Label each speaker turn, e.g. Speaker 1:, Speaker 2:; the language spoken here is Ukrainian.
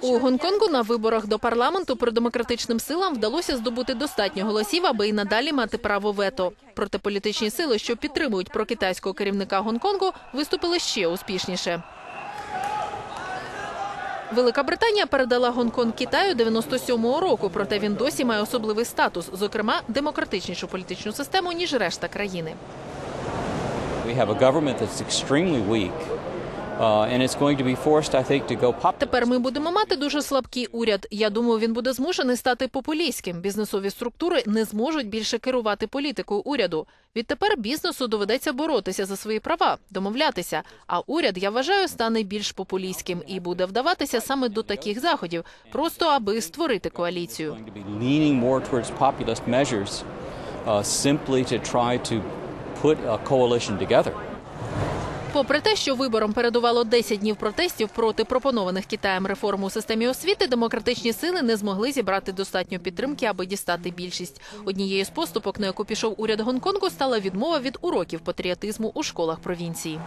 Speaker 1: У Гонконгу на виборах до парламенту продемократичним силам вдалося здобути достатньо голосів, аби і надалі мати право вето. Проте політичні сили, що підтримують прокитайського керівника Гонконгу, виступили ще успішніше. Велика Британія передала Гонконг Китаю 97-го року, проте він досі має особливий статус, зокрема демократичнішу політичну систему ніж решта країни.
Speaker 2: Uh.
Speaker 1: Тепер ми будемо мати дуже слабкий уряд. Я думаю, він буде змушений стати популістським. Бізнесові структури не зможуть більше керувати політикою уряду. Відтепер бізнесу доведеться боротися за свої права, домовлятися. А уряд, я вважаю, стане більш популістським і буде вдаватися саме до таких заходів, просто аби створити коаліцію.
Speaker 2: Uh, simply to try to put a coalition together.
Speaker 1: Попри те, що вибором передувало 10 днів протестів проти пропонованих Китаєм реформ у системі освіти, демократичні сили не змогли зібрати достатньо підтримки, аби дістати більшість. Однією з поступок, на яку пішов уряд Гонконгу, стала відмова від уроків патріотизму у школах провінції.